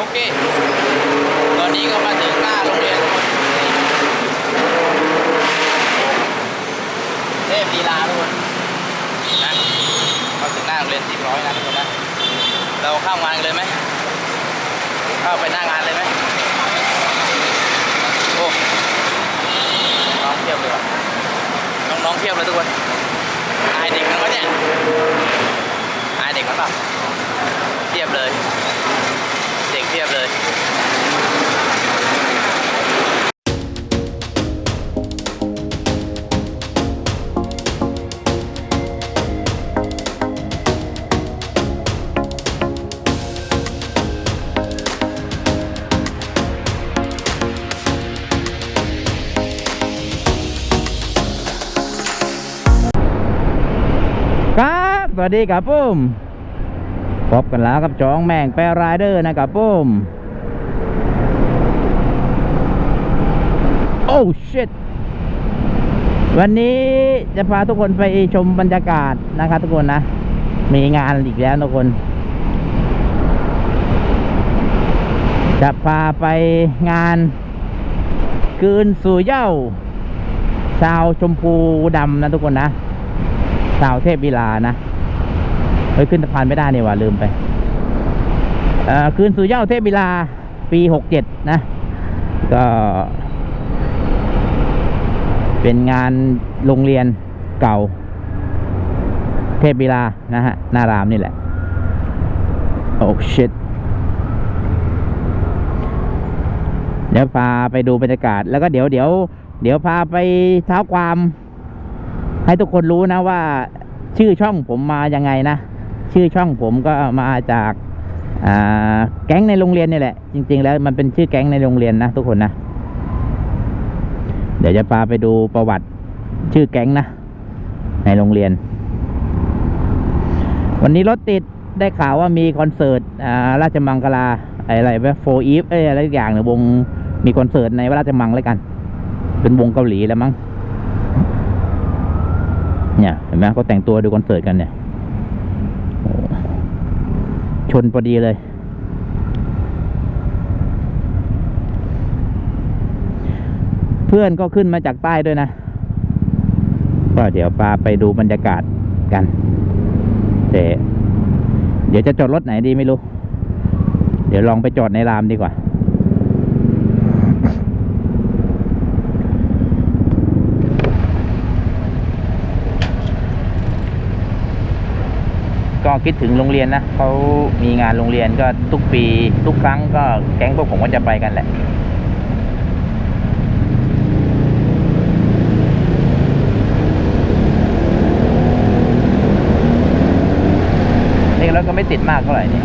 โอเค ตอนนี้ก็มาถึงหน้าโรงเรียนเทพลีลาทุกคนนะมาถึงหน้าโรงเรียนที่ร้อยนะทุกคนนะ เราเข้างานเลยไหมเข้าไปหน้างานเลยไหมโอ้น้องเทียบเลยว่ะน้องๆเทียบเลยทุกคนอายเด็กมันปะเนี่ยอายเด็กมันเปล่าเทียบเลย เทียบเลยครับสวัสดีครับปุ้ม พบกันแล้วกับจองแม่งแปรไรเดอร์นะครับปุ้มโอ้ชิตวันนี้จะพาทุกคนไปชมบรรยากาศนะครับทุกคนนะ มีงานอีกแล้วทุกคน จะพาไปงาน คืนสู่เย้า ชาวชมพูดำนะทุกคนนะ ชาวเทพวิลานะ ฮ้ยขึ้นสะพานไม่ได้นี่ว่าลืมไปคืนสู่เย้าเทพวิลาปีหกเจ็ดนะ ก็ เป็นงานโรงเรียนเก่า เทพวิลานะฮะนารามนี่แหละ โอ้ชิตเดี๋ยวพาไปดูบรรยากาศ แล้วก็เดี๋ยวเดี๋ยวเดี๋ยวพาไปเท้าความ ให้ทุกคนรู้นะว่า ชื่อช่องผมมายังไงนะ ชื่อช่องผมก็มาจากแก๊งในโรงเรียนนี่แหละ จริง ๆ แล้วมันเป็นชื่อแก๊งในโรงเรียนนะทุกคนนะ เดี๋ยวจะพาไปดูประวัติชื่อแก๊งนะ ในโรงเรียน วันนี้รถติดได้ข่าวว่ามีคอนเสิร์ตราชมังคลาอะไรแบบโฟอีฟอะไรอย่างเนี่ยวงมีคอนเสิร์ตในราชมังแล้วกัน เป็นวงเกาหลีแล้วมั้งเนี่ยเห็นไหมเขาแต่งตัวดูคอนเสิร์ตกันเนี่ย ชนพอดีเลย เพื่อนก็ขึ้นมาจากใต้ด้วยนะ ก็เดี๋ยวปาไปดูบรรยากาศกันแต่เดี๋ยวจะจอดรถไหนดีไม่รู้ เดี๋ยวลองไปจอดในรามดีกว่า ก็คิดถึงโรงเรียนนะเขามีงานโรงเรียนก็ทุกปีทุกครั้งก็แก๊งพวกผมก็จะไปกันแหละนี่รถก็ไม่ติดมากเท่าไหร่นี่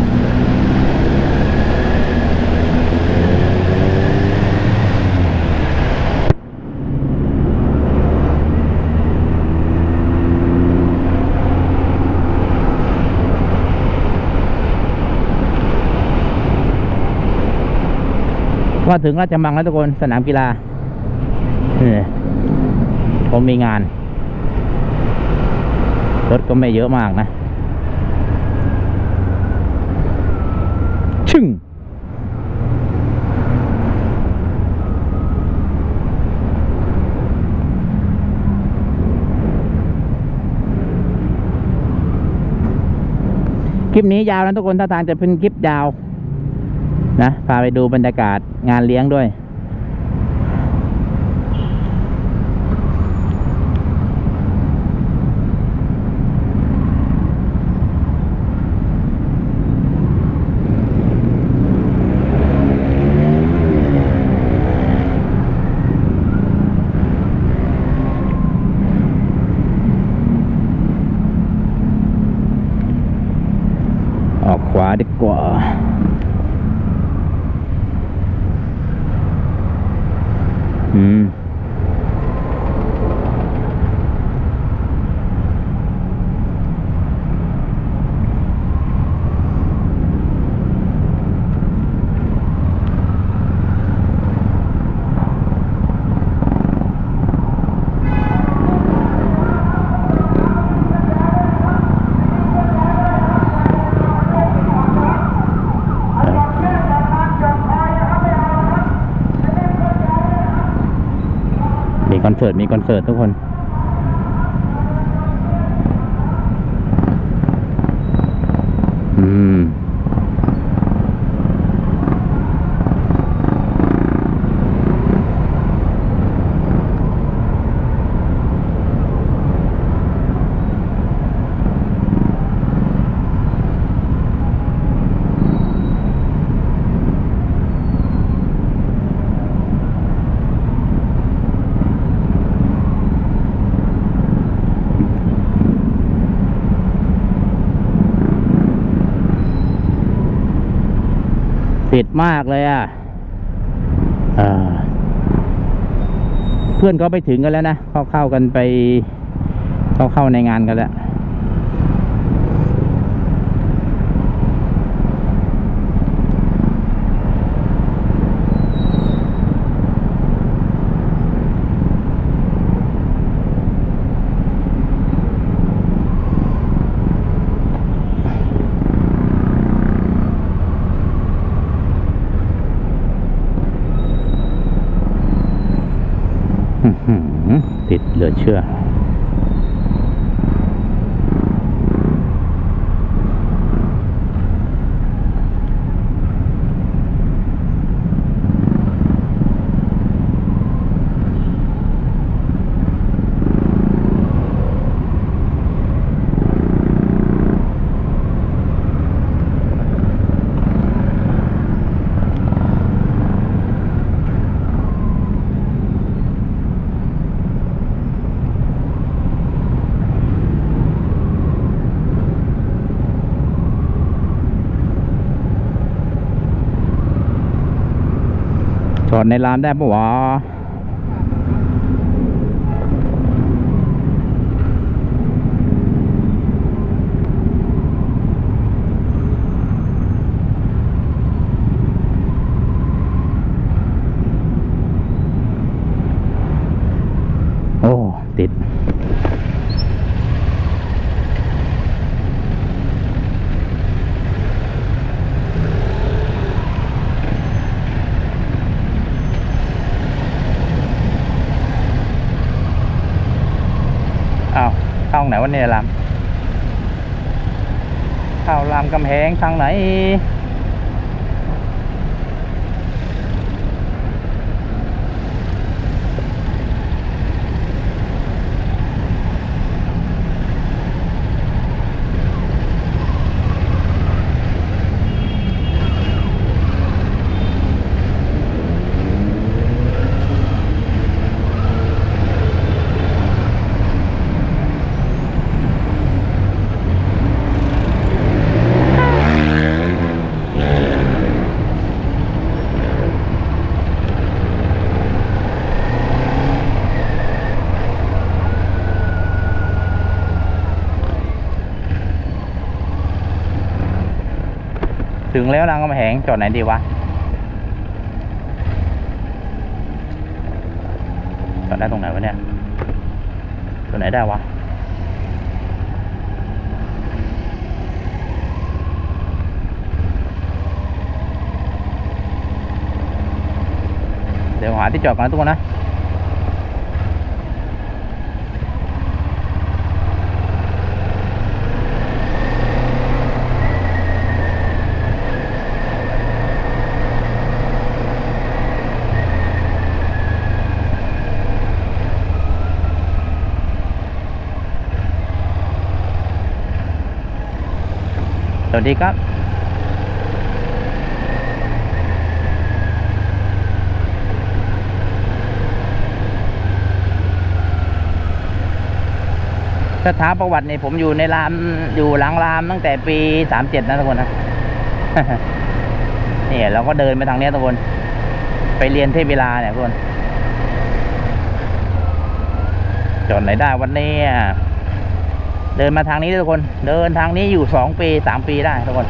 ก็ถึงราชมังแล้วทุกคนสนามกีฬานี่ผมมีงาน รถก็ไม่เยอะมากนะ ชึ่งคลิปนี้ยาวนะทุกคน ถ้าทางจะเป็นคลิปยาว นะ พาไปดูบรรยากาศ งานเลี้ยงด้วย ออกขวาดีกว่า อืม อ ค อนเสิร์ตมีคอนเสิร์ตทุกคน อืม ติด มากเลยอะเอ่อเพื่อนเขาไปถึงกันแล้วนะเข้าเข้ากันไปเข้าเข้าในงานกันแล้ว อื้อหือ ติด ดในร้านได้ปะวะ โอ้ ติด อ้าว เข้าไหนวะเนี่ยลามเข้าลามกำแพงทางไหน งแล้วรามกำแหงจอดไหนดีวะจอดได้ตรงไหนวะเนี่ยจอดไหนได้วะเดี๋ยวหาที่จอดก่อนนะทุกคนนะ วัสดีครับสถาประวัติเนี่ยผมอยู่ในรามอยู่หลังรามตั้งแต่ปีสามเจ็ดนะทุกคนนะเนี่ยเราก็เดินไปทางนี้ทุกคน ไปเรียนเทพเวลาเนี่ยทุกคนจอดไหนได้วันนี้อะ เดินมาทางนี้ทุกคน เดินทางนี้อยู่สองปีสามปีได้ทุกคน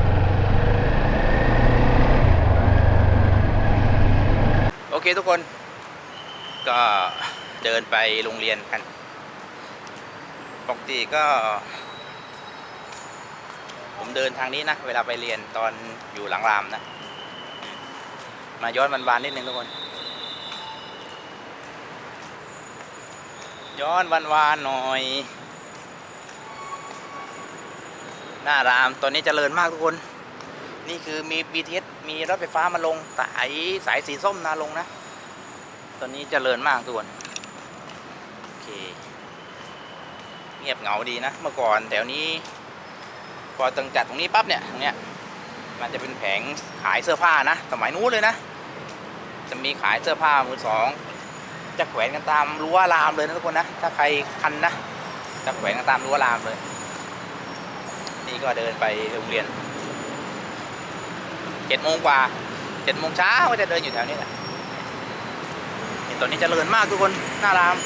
โอเคทุกคน ก็เดินไปโรงเรียนกัน ปกติก็ ผมเดินทางนี้นะ เวลาไปเรียนตอนอยู่หลังรามนะ มาย้อนวันวานนิดนึงทุกคน ย้อนวันวานหน่อย หน้ารามตอนนี้เจริญมากทุกคน นี่คือมี BTS มีรถไฟฟ้ามาลง สายสายสีส้มนาลงนะ ตอนนี้เจริญมากทุกคนโอเคเงียบเหงาดีนะ เมื่อก่อนแถวนี้ พอตึงจัดตรงนี้ปั๊บเนี่ยตรงเนี้ยมันจะเป็นแผงขายเสื้อผ้านะสมัยนู้นเลยนะ จะมีขายเสื้อผ้ามือสองจะแขวนกันตามรั้วรามเลยนะทุกคนนะ ถ้าใครคันนะจะแขวนกันตามรั้วรามเลย นี่ก็เดินไปโรงเรียนเจ็ดโมงกว่าเจ็ดโมงเช้าก็จะเดินอยู่แถวนี้แหละเห็นตอนนี้เจริญมากทุกคนหน้าราม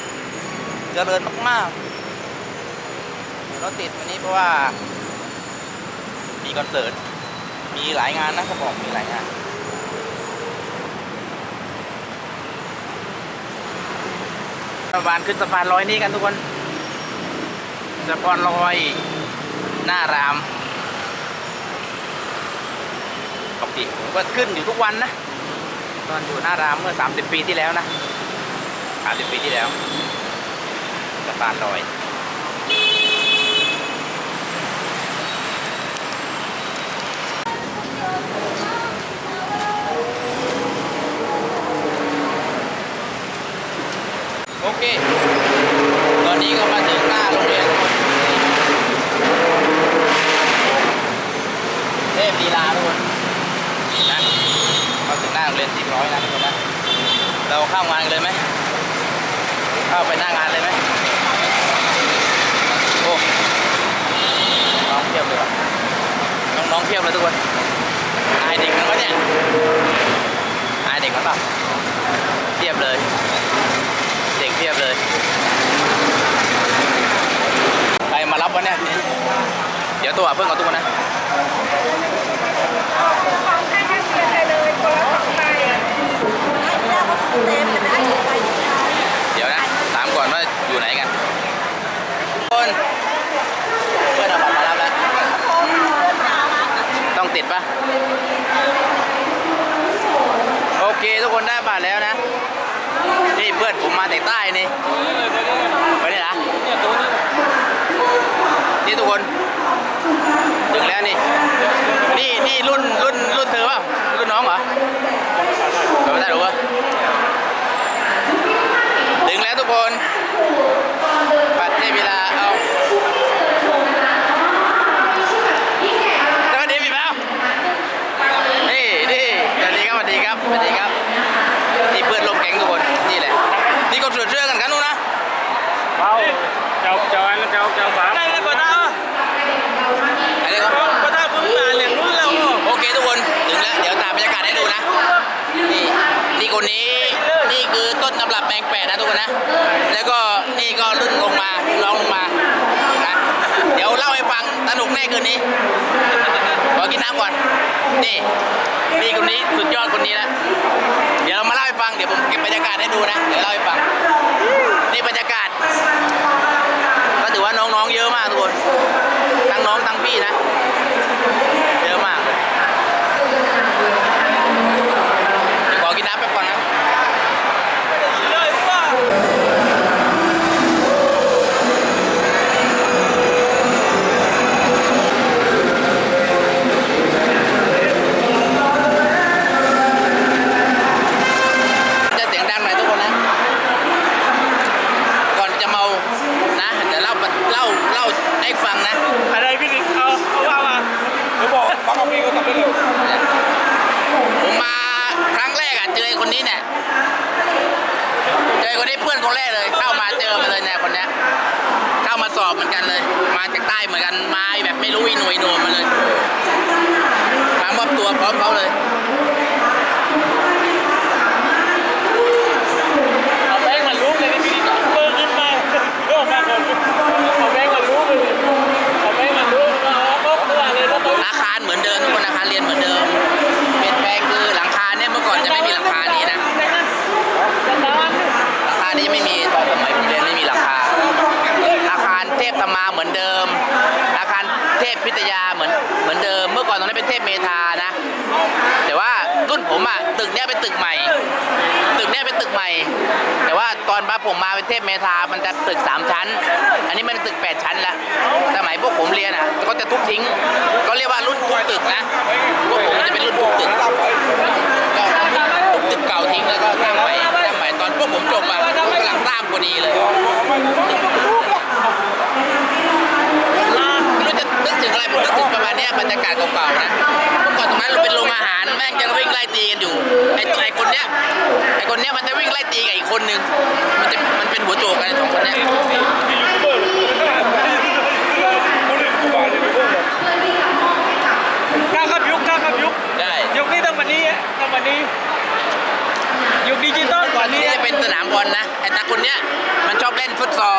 เจริญมากๆรถติดวันนี้เพราะว่า มีคอนเสิร์ตมีหลายงานนะเขาบอกมีหลายงานสะพานขึ้นสะพานลอยนี่กันทุกคนสะพานลอย หน้ารามปกติผมก็ขึ้นอยู่ทุกวันนะ ตอนอยู่หน้ารามเมื่อ 30 ปีที่แล้วนะ 30 ปีที่แล้วสะพานลอยโอเค ตอนนี้ก็มาถึงหน้าโรงเรียน เทพลีลาทุกคนนะมาถึงหน้าโรงเรียนสี่ร้อยนะทุกคนนะเราเข้างานกันเลยไหมเข้าไปหน้างานเลยไหมโอ้น้องเพียบเลยว่ะน้องๆเพียบเลยทุกคนอายเด็กมั้งวะเนี่ยอายเด็กมั้งเปล่าเพียบเลยเด็กเพียบเลยใครมารับวะเนี่ยเดี๋ยวตัวเพื่อนก่อนทุกคนนะของเอาต็มจะ ได้สองใบที่ใช้เดี๋ยวนะ ถามก่อนว่าอยู่ไหนกันทุกคนเพื่อนเอาบัตรมารับแล้ว ต้องติดปะโอเค ทุกคนได้บัตรแล้วนะ นี่เพื่อนผมมาจากใต้นี่ไปนี่นะนี่ทุกคน ถึงแล้วนี่ นี่นี่รุ่นรุ่น แบบไม่รู้อีหน่วยโหนมมาเลยมามอบตัวพร้อมเขาเลย ở đây mà lú này cái gì nó bơ lên mà không mà còn ở đây mà lú rồi ở đây mà lú nó bốc nó là lên nó tới อาคารเหมือนเดิมทุกคนอาคารเรียนเหมือนเดิมเปลี่ยนแปลงคือหลังคาเนี่ยเมื่อก่อนจะไม่มีหลังคานี้นะหลังคานี้ไม่มีตอนสมัยผมเรียนไม่มีหลังคาอาคารเทพธรรมาเหมือนเดิมอาคาร เทพพิทยาเหมือนเหมือนเดิมเมื่อก่อนตรงนั้นเป็นเทพเมธานะ แต่ว่ารุ่นผมอะตึกเนี้ยเป็นตึกใหม่ ตึกเนี้ยเป็นตึกใหม่ แต่ว่าตอนมาผมมาเป็นเทพเมธามันจะตึกสามชั้น อันนี้มันตึกแปดชั้นแล้วสมัยพวกผมเรียนอะก็จะทุบทิ้งก็เรียกว่ารุ่นทุบตึกนะพวกผมจะเป็นรุ่นทุบตึก แม่งจะวิ่งไล่ตีกันอยู่ไอ้ไอ้คนเนี้ยไอ้คนเนี้ยมันจะวิ่งไล่ตีกับอีกคนนึงมันจะมันเป็นหัวโจกกันไอ้สองคนเนี้ยกล้าครับยุคกล้าครับยุคได้ยุคนี้ต้องวันนี้อะต้องวันนี้ยุคดิจิตอลก่อนที่จะเป็นสนามบอลนะไอ้ตาคนเนี้ยมันชอบเล่นฟุตซอล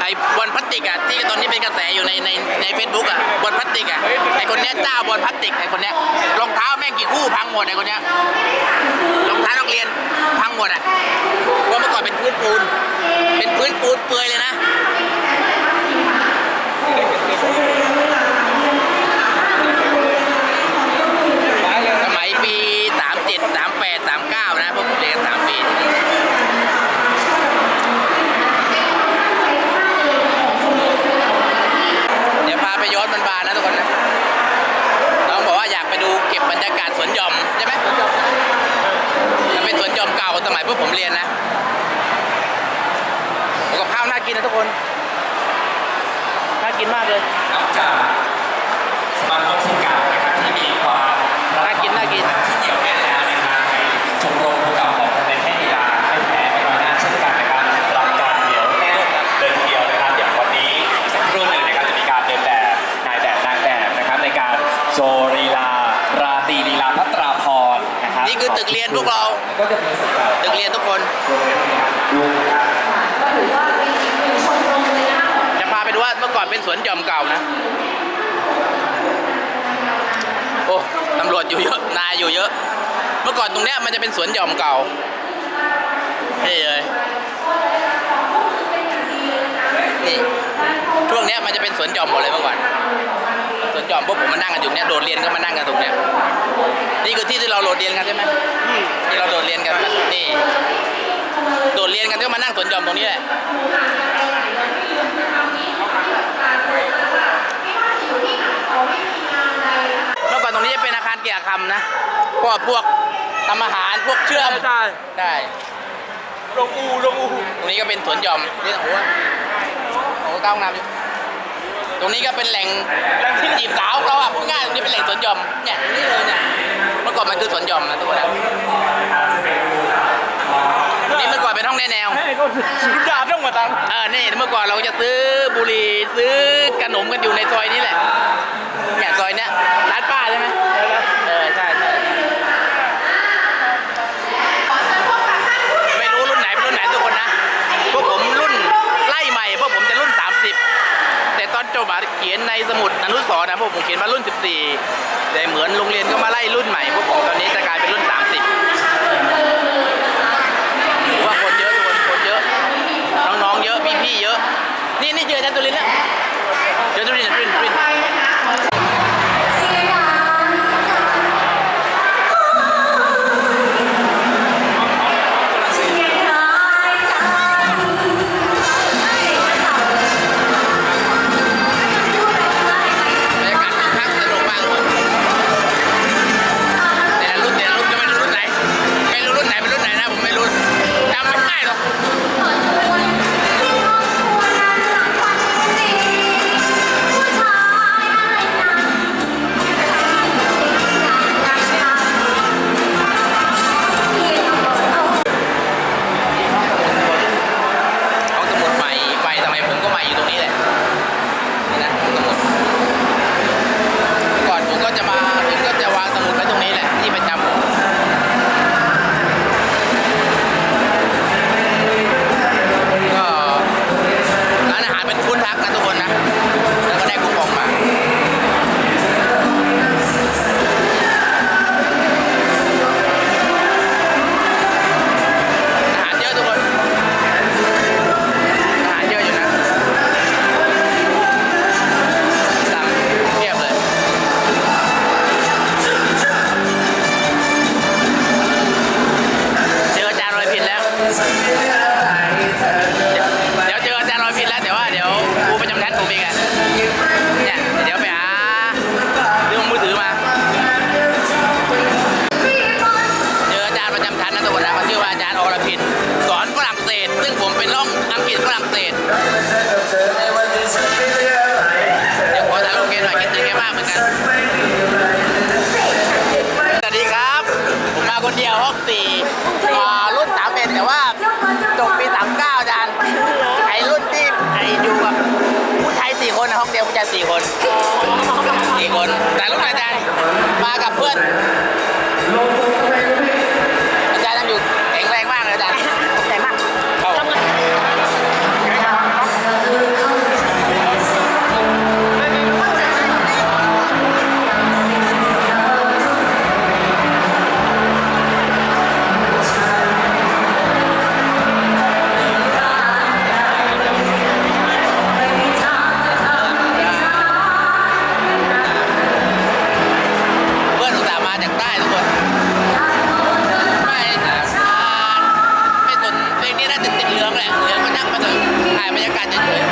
ไอ้บอลพลาสติกอะที่ตอนนี้เป็นกระแสอยู่ในในในเฟซบุ๊กอะบอลพลาสติกอะไอ้คนเนี้ยเจ้าบอลพลาสติกไอ้คนเนี้ยรองเท้าแม่งกี่คู่พังหมดไอ้คนเนี้ยรองเท้านักเรียนพังหมดอะเพราะเมื่อก่อนเป็นพื้นปูน เป็นพื้นปูนเปลือยเลยนะ สมัยปี 37 38 39 นะพวกผมเรียน3ปี เดี๋ยวพาไปย้อนบานๆนะทุกคนนะ น้องบอกว่าอยากไปดูเก็บบรรยากาศสวนหย่อมใช่ไหมมันเป็นสวนหย่อมเก่าสมัยพวกผมเรียนนะโอ้กับข้าวน่ากินนะทุกคน น่ากินมากเลย นอกจากสมาคมสิทธิ์เก่านะครับที่มีความ น่ากินน่ากิน ที่เหนียวแน่นแล้วนะครับในชมรมผู้กำของในแพทย์กีฬาไม่แพ้ไม่น้อยหน้าเช่นกันนะครับรับการเหนียวแน่นเลยทีเดียวนะครับอย่างวันนี้อีกสักครู่หนึ่งนะครับจะมีการเดินแบบนายแบบนางแบบนะครับในการโชว์ลีลาราตรีลีลาพัตราพร นี่คือตึกเรียนพวกเราก็จะมีสิทธิ์เก่าตึกเรียนทุกคนดูนะครับจะพาไปดูว่าเมื่อก่อนเป็นสวนหย่อมเก่านะ โอ้ตำรวจอยู่เยอะนายอยู่เยอะ เมื่อก่อนตรงเนี้ยมันจะเป็นสวนหย่อมเก่านี่เลยนี่ ช่วงเนี้ยมันจะเป็นสวนหย่อมหมดเลยเมื่อก่อนสวนหย่อมพวกผมมานั่งกันอยู่เนี้ยโดดเรียนก็มานั่งกันตรงเนี้ยนี่คือที่ที่เราโดดเรียนกันใช่ไหมที่เราโดดเรียนกันนี่โดดเรียนกันก็มานั่งสวนหย่อมตรงนี้แหละเมื่อก่อนตรงนี้จะเป็นอาคารเกียรติคำนะพวกพวกทำอาหารพวกเชื่อมใช่ได้ลงอูลงอูตรงนี้ก็เป็นสวนหย่อมนี่โอ้โห โอ้โหเต้าห้องน้ำอยู่ตรงนี้ก็เป็นแหล่งที่จีบสาวเราอะพูดง่ายตรงนี้เป็นแหล่งสวนหย่อมเนี่ยตรงนี้เลยเนี่ยเมื่อก่อนมันคือสวนหย่อมนะทุกคนนะตรงนี้เมื่อก่อนเป็นห้องแนะแนวแม่ก็สุดยอดต้องมาตังเออนี่เมื่อก่อนเราจะซื้อบุหรี่ซื้อขนมกันอยู่ในซอยนี้แหละเนี่ยซอยเนี้ยร้านป้าใช่ไหมเออใช่ใช่ไม่รู้รุ่นไหนเป็นรุ่นไหนทุกคนนะ พวกผมรุ่นไล่ใหม่ พวกผมจะรุ่น เจ้าบาทเขียนในสมุดอนุสรณ์นะพวกผมเขียนมารุ่น 14 แต่เหมือนโรงเรียนก็มาไล่รุ่นใหม่พวกผมตอนนี้จะกลายเป็นรุ่น 30ว่าคนเยอะทุกคนคนเยอะ น้องๆเยอะพี่ๆเยอะ นี่นี่เจออาจารย์ตุลินแล้วเจอตุลินตุลินตุลิน มากับเพื่อน จากใต้ทุกคนไม่นานไม่สนเพลงนี้น่าจะติดเรืองแหละเรืองก็ช่างมาเถอะถ่ายบรรยากาศเฉยๆ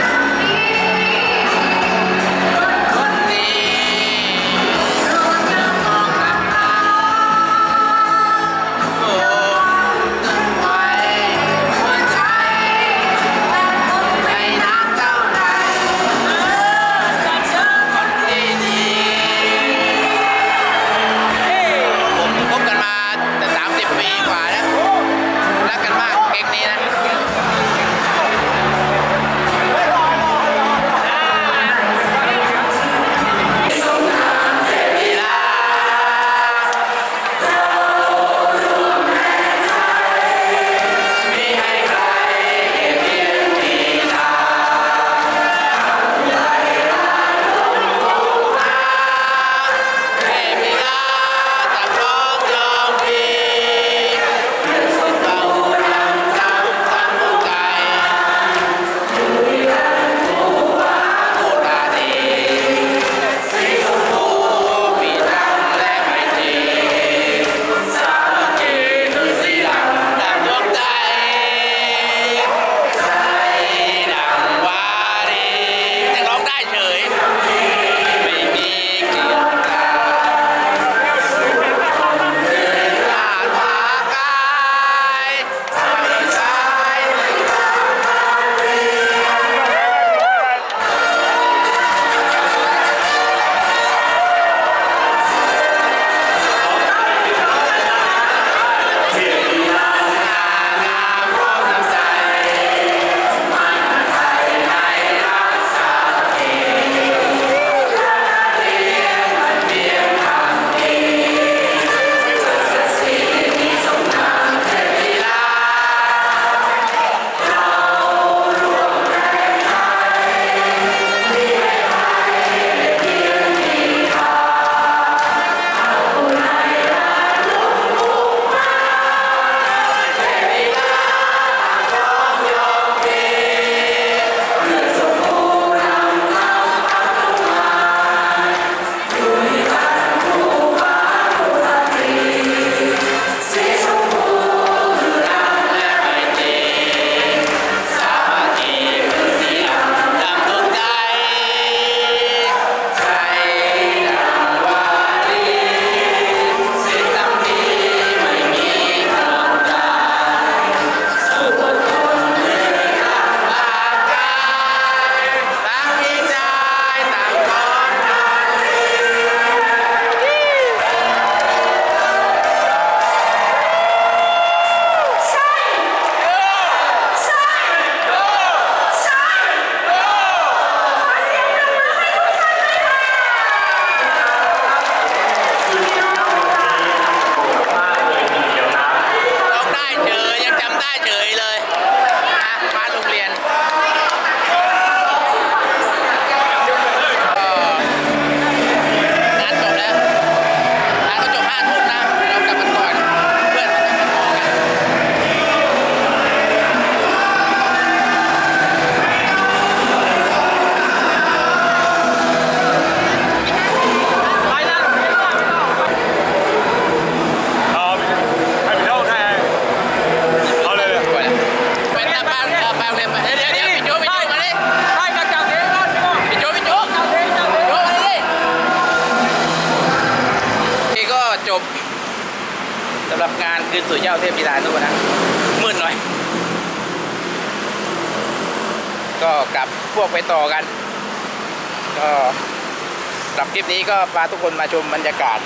พาทุกคนมาชมบรรยากาศ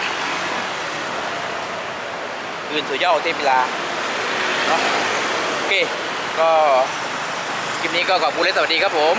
คืนสุดยอดเทพิลาเนาะโอเค ก็คลิปนี้ก็ขอบคุณและสวัสดีครับผม